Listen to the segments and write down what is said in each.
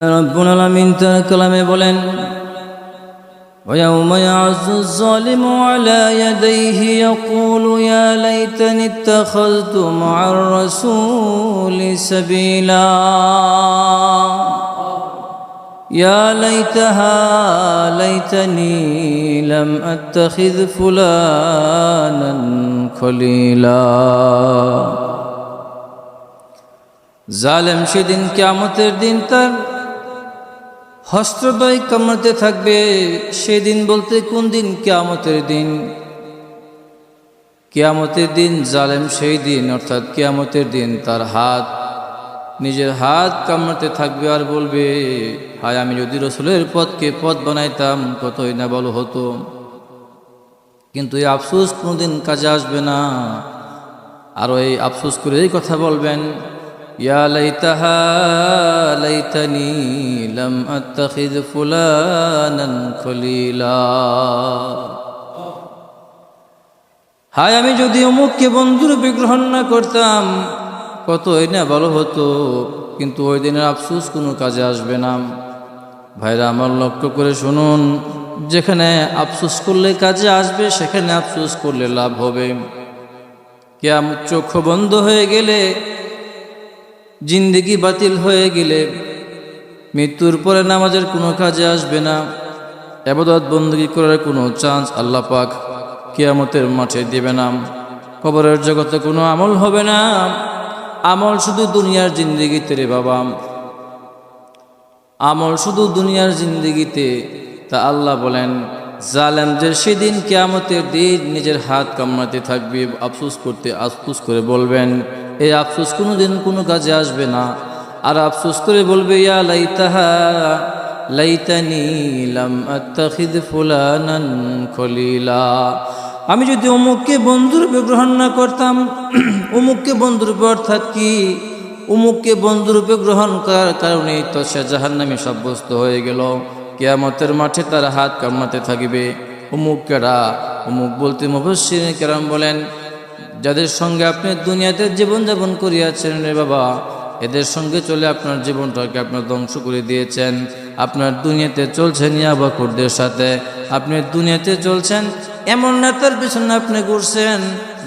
রব্বুল আলামিন তার কালামে বলেন ويوم يعز الظالم على يديه يقول يا ليتني اتخذت مع الرسول سبيلا يا ليتها ليتني لم اتخذ فلانا خليلا জালেম সেদিন কেয়ামতের দিন তার হস্ত্রদয় কামড়াতে থাকবে, সেদিন বলতে কোন দিন? কেয়ামতের দিন। কেয়ামতের দিন জালেম সেই দিন, অর্থাৎ কেয়ামতের দিন তার হাত, নিজের হাত কামড়াতে থাকবে আর বলবে, হায়, আমি যদি রসুলের পথকে পথ বানাইতাম, কতই না বলো হতো। কিন্তু এই আফসোস কোনোদিন কাজে আসবে না। আর এই আফসোস করে এই কথা বলবেন। লাম আত্তাখিদ ফুলানান খলিলা হায়, আমি যদি অমুককে বন্ধুরূপে গ্রহণ না করতাম, কতই না ভালো হতো, কিন্তু ওই দিনের আফসোস কোনো কাজে আসবে না। ভাইরা, আমার লক্ষ্য করে শুনুন, যেখানে আফসোস করলে কাজে আসবে, সেখানে আফসোস করলে লাভ হবে। কেয়াম চক্ষু বন্ধ হয়ে গেলে জিন্দিগি বাতিল হয়ে গেলে মৃত্যুর পরে নামাজের কোনো কাজে আসবে না। এবাদত বন্দী করার কোনো চান্স আল্লাহ পাক কিয়ামতের মাঠে দিবে না। কবরের জগতে কোনো আমল হবে না। আমল শুধু দুনিয়ার জিন্দিগিতে রে বাবা। আমল শুধু দুনিয়ার জিন্দিগিতে, তা আল্লাহ বলেন, জালেম যে সেদিন কেয়ামতের দিন নিজের হাত কামড়াতে থাকবে, আফসোস করতে আফসোস করে বলবেন এই আফসোস কোনো দিন কোনো কাজে আসবে না। আর আফসোস করে বলবে, ইয়া লাইতাহা, লাইতানি লাম আত্তাখিদ ফুলানান খলিলা। আমি যদি অমুককে বন্ধুরূপে গ্রহণ না করতাম, অমুককে বন্ধুরূপে অর্থাৎ কি? অমুককে বন্ধুরূপে গ্রহণ করার কারণেই তো সে জাহান্নামে সাব্যস্ত হয়ে গেল। কেয়ামতের মাঠে তার হাত কামড়াতে থাকিবে। অমুক কেরা অমুক বলতে মুবশ্বির কেরাম বলেন যাদের সঙ্গে আপনি দুনিয়াতে জীবনযাপন করিয়াছেন রে বাবা, এদের সঙ্গে চলে আপনার জীবনটাকে আপনার ধ্বংস করে দিয়েছেন। আপনার দুনিয়াতে চলছেন ইয়াবাকুরদের সাথে। আপনি দুনিয়াতে চলছেন, এমন নেতার পিছনে আপনি ঘুরছেন,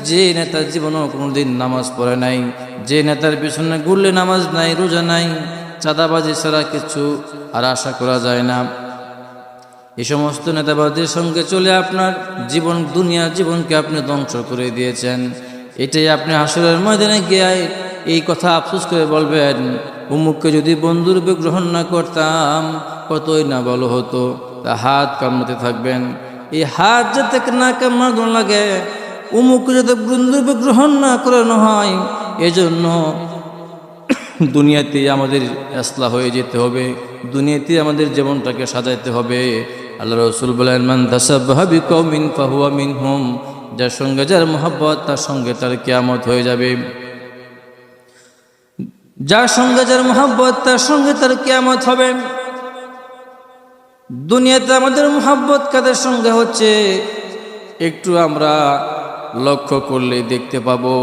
যে নেতার জীবনেও কোনোদিন নামাজ পড়ে নাই। যে নেতার পিছনে ঘুরলে নামাজ নাই, রোজা নাই, চাঁদাবাজি ছাড়া কিছু আর আশা করা যায় না। এই সমস্ত নেতাবাদের সঙ্গে চলে আপনার জীবন, দুনিয়া জীবনকে আপনি ধ্বংস করে দিয়েছেন। এটাই আপনি আসরের ময়দানে গিয়ে এই কথা আফসোস করে বলবেন, উমুককে যদি বন্ধুরূপে গ্রহণ না করতাম, কতই না বলো হতো। তা হাত কামড়াতে থাকবেন। এই হাত যাতে না কামড়ানো লাগে, উমুককে যাতে বন্ধুরূপে গ্রহণ না করানো হয়, এজন্য দুনিয়াতে আমাদের আসলা হয়ে যেতে হবে, দুনিয়াতে আমাদের জীবনটাকে সাজাইতে হবে। আল্লাহ রসুল বলেন, মান ফাহুয়া মিন হোম যার সঙ্গে যার মোহাব্বত, তার সঙ্গে তার কেয়ামত হয়ে যাবে। যার সঙ্গে যার মোহাব্বত, তার সঙ্গে তার কেয়ামত হবে। দুনিয়াতে আমাদের মোহাব্বত কাদের সঙ্গে হচ্ছে, একটু আমরা লক্ষ্য করলে দেখতে পাবো,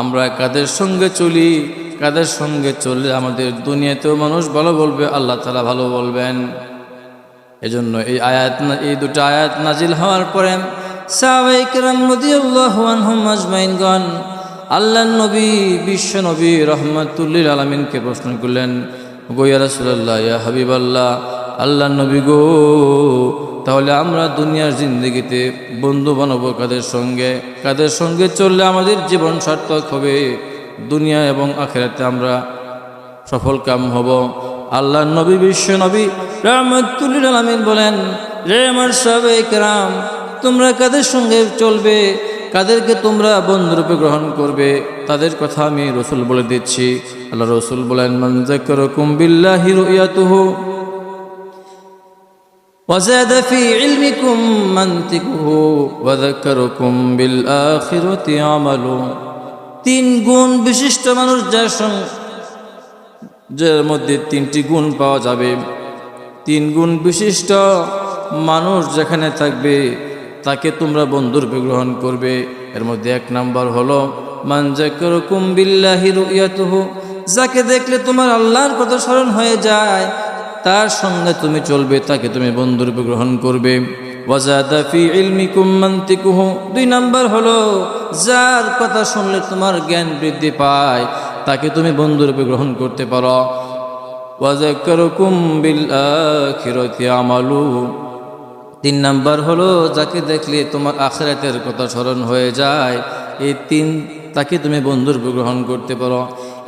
আমরা কাদের সঙ্গে চলি কাদের সঙ্গে চললে আমাদের দুনিয়াতেও মানুষ ভালো বলবে, আল্লাহ তালা ভালো বলবেন। এজন্য এই আয়াত এই দুটো আয়াত নাজিল হওয়ার পরে আল্লাহ নবী, বিশ্ব নবী রহমতুল্লিল আলমিনকে প্রশ্ন করলেন গোয়া রসুল্লাহ ইয়া হাবিব আল্লাহ আল্লাহ নবী গো, তাহলে আমরা দুনিয়ার জিন্দগিতে বন্ধু বানাবো কাদের সঙ্গে? কাদের সঙ্গে চললে আমাদের জীবন সার্থক হবে? দুনিয়া এবং আখেরাতে আমরা সফল কাম হব আল্লাহ নবী বিশ্ব নবী রহমতুল্লিল আলমিন বলেন রে আমার সবে রাম তোমরা কাদের সঙ্গে চলবে কাদেরকে তোমরা বন্ধুরূপে গ্রহণ করবে তাদের কথা আমি রসুল বলে দিচ্ছি আল্লাহ রসুল বলেন মঞ্জাকর কুম্বিল্লাহি রুইয়াতুহু وزاد في علمكم منطقه وذكركم بالآخرة عمله তিন গুণ বিশিষ্ট মানুষ যার সঙ্গে যার মধ্যে তিনটি গুণ পাওয়া যাবে। তিন গুণ বিশিষ্ট মানুষ যেখানে থাকবে, তাকে তোমরা বন্ধুরূপে গ্রহণ করবে। এর মধ্যে এক নাম্বার হলো মানজাকুম বিল্লাহি রুইয়াতুহু যাকে দেখলে তোমার আল্লাহর কথা স্মরণ হয়ে যায়, তার সঙ্গে তুমি চলবে, তাকে তুমি বন্ধুরূপে গ্রহণ করবে। ওয়াজাদা ফি ইলমিকুম মান্তিকুহু। দুই নাম্বার হলো, যার কথা শুনলে তোমার জ্ঞান বৃদ্ধি পায়, তাকে তুমি বন্ধুরূপে গ্রহণ করতে পারো। ওয়াজাক্কারুকুম বিল আখিরাতি আমালু। তিন নাম্বার হলো, যাকে দেখলে তোমার আখেরাতের কথা স্মরণ হয়ে যায়, এই তিন, তাকে তুমি বন্ধুর গ্রহণ করতে পারো।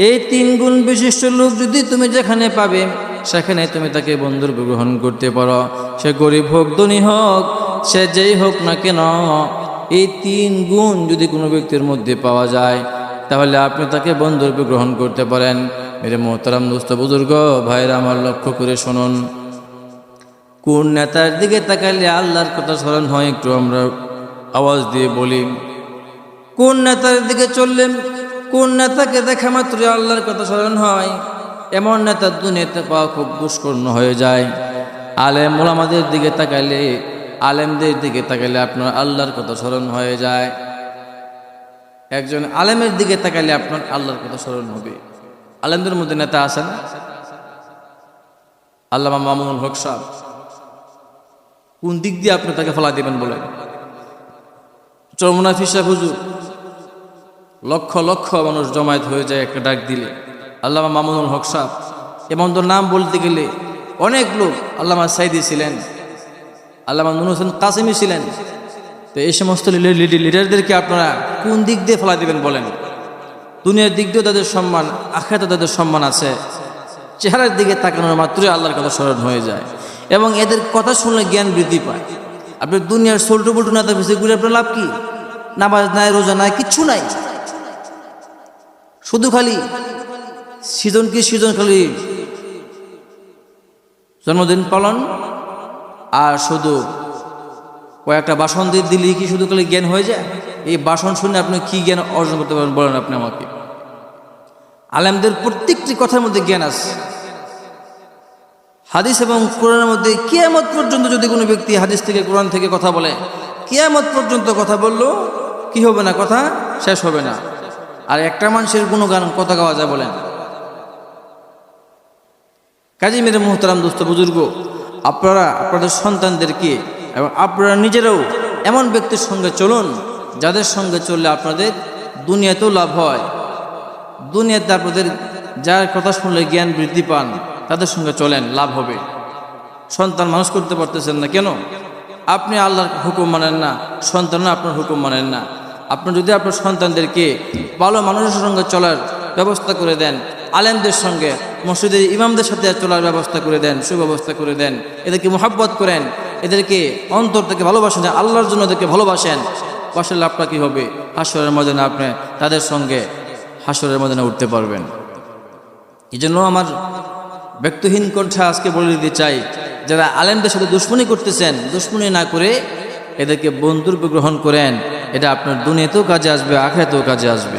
এই তিন গুণ বিশিষ্ট লোক যদি তুমি যেখানে পাবে সেখানে তুমি তাকে বন্ধুর গ্রহণ করতে পারো। সে গরিব হোক, ধনী হোক, সে যেই হোক না কেন, এই তিন গুণ যদি কোনো ব্যক্তির মধ্যে পাওয়া যায়, তাহলে আপনি তাকে বন্ধুরূপে গ্রহণ করতে পারেন। মেরে মোহতারাম দোস্ত বুজুর্গ, ভাইরা আমার লক্ষ্য করে শুনুন। কোন নেতার দিকে তাকালে আল্লাহর কথা স্মরণ হয়, একটু আমরা আওয়াজ দিয়ে বলি। কোন নেতার দিকে চললেন কোন নেতাকে দেখা মাত্র আল্লাহর কথা স্মরণ হয়? এমন নেতার দুনিয়াতে পাওয়া খুব দুষ্কর্ণ হয়ে যায়। আলেম মোলামাদের দিকে তাকাইলে, আলেমদের দিকে তাকাইলে আপনার আল্লাহর কথা স্মরণ হয়ে যায়। একজন আলেমের দিকে তাকাইলে আপনার আল্লাহর কথা স্মরণ হবে। আলেমদের মধ্যে নেতা আছেন আল্লামা মামুন হক সাহ কোন দিক দিয়ে আপনি তাকে ফলা দিবেন বলেন? চরমনা ফিসা হুজুর, লক্ষ লক্ষ মানুষ জমায়েত হয়ে যায় একটা ডাক দিলে। আল্লামা মামুনুল হক সাহ এমন তো নাম বলতে গেলে অনেক লোক আল্লামা সাইদি ছিলেন, আল্লামা নুর হোসেন কাসিমি ছিলেন। তো এই সমস্ত লিডারদেরকে আপনারা কোন দিক দিয়ে ফেলা দিবেন বলেন? দুনিয়ার দিক দিয়েও তাদের সম্মান আখাতে তাদের সম্মান আছে। চেহারার দিকে তাকানোর মাত্রই আল্লাহর কথা স্মরণ হয়ে যায়। এবং এদের কথা শুনলে জ্ঞান বৃদ্ধি পায়। আপনি দুনিয়ার সোল্টু বল্টু না থাকবে সেগুলি আপনার লাভ কি? নামাজ নাই, রোজা নাই, কিচ্ছু নাই। শুধু খালি সিজন কি সিজন খালি? জন্মদিন পালন আর শুধু কয়েকটা বাসন দিয়ে দিলে কি শুধু খালি জ্ঞান হয়ে যায়? এই বাসন শুনে আপনি কি জ্ঞান অর্জন করতে পারেন বলেন আপনি আমাকে। আলেমদের প্রত্যেকটি কথার মধ্যে জ্ঞান আছে। হাদিস এবং কোরআনের মধ্যে কেয়ামত পর্যন্ত যদি কোনো ব্যক্তি হাদিস থেকে, কোরআন থেকে কথা বলে, কেয়ামত পর্যন্ত কথা বলল, কি হবে না? কথা শেষ হবে না। আর একটা মানুষের গুণগান কথা গাওয়া যায় বলেন। কাজী মেরে মোহতারাম দোস্ত বুজুর্গ, আপনারা, আপনাদের সন্তানদেরকে এবং আপনারা নিজেরাও এমন ব্যক্তির সঙ্গে চলুন, যাদের সঙ্গে চললে আপনাদের দুনিয়াতেও লাভ হয়। দুনিয়াতে আপনাদের যার কথা শুনলে জ্ঞান বৃদ্ধি পান, তাদের সঙ্গে চলেন, লাভ হবে। সন্তান মানুষ করতে পারতেছেন না কেন? আপনি আল্লাহর হুকুম মানেন না সন্তানও আপনার হুকুম মানেন না। আপনি যদি আপনার সন্তানদেরকে ভালো মানুষের সঙ্গে চলার ব্যবস্থা করে দেন আলেমদের সঙ্গে মসজিদের ইমামদের সাথে চলার ব্যবস্থা করে দেন, সুব্যবস্থা করে দেন, এদেরকে মোহাব্বত করেন, এদেরকে অন্তর থেকে ভালোবাসেন আল্লাহর জন্য এদেরকে ভালোবাসেন। বাসলে লাভটা কী হবে? হাসরের ময়দানে আপনি তাদের সঙ্গে হাসরের ময়দানে উঠতে পারবেন। এই জন্য আমার ব্যক্তিহীন কণ্ঠে আজকে বলে দিতে চাই, যারা আলেমদের সাথে দুশ্মনী করতেছেন, দুশ্মনী না করে এদেরকে বন্ধুরূপে গ্রহণ করেন, এটা আপনার দুনিয়াতেও কাজে আসবে আখড়াতেও কাজে আসবে।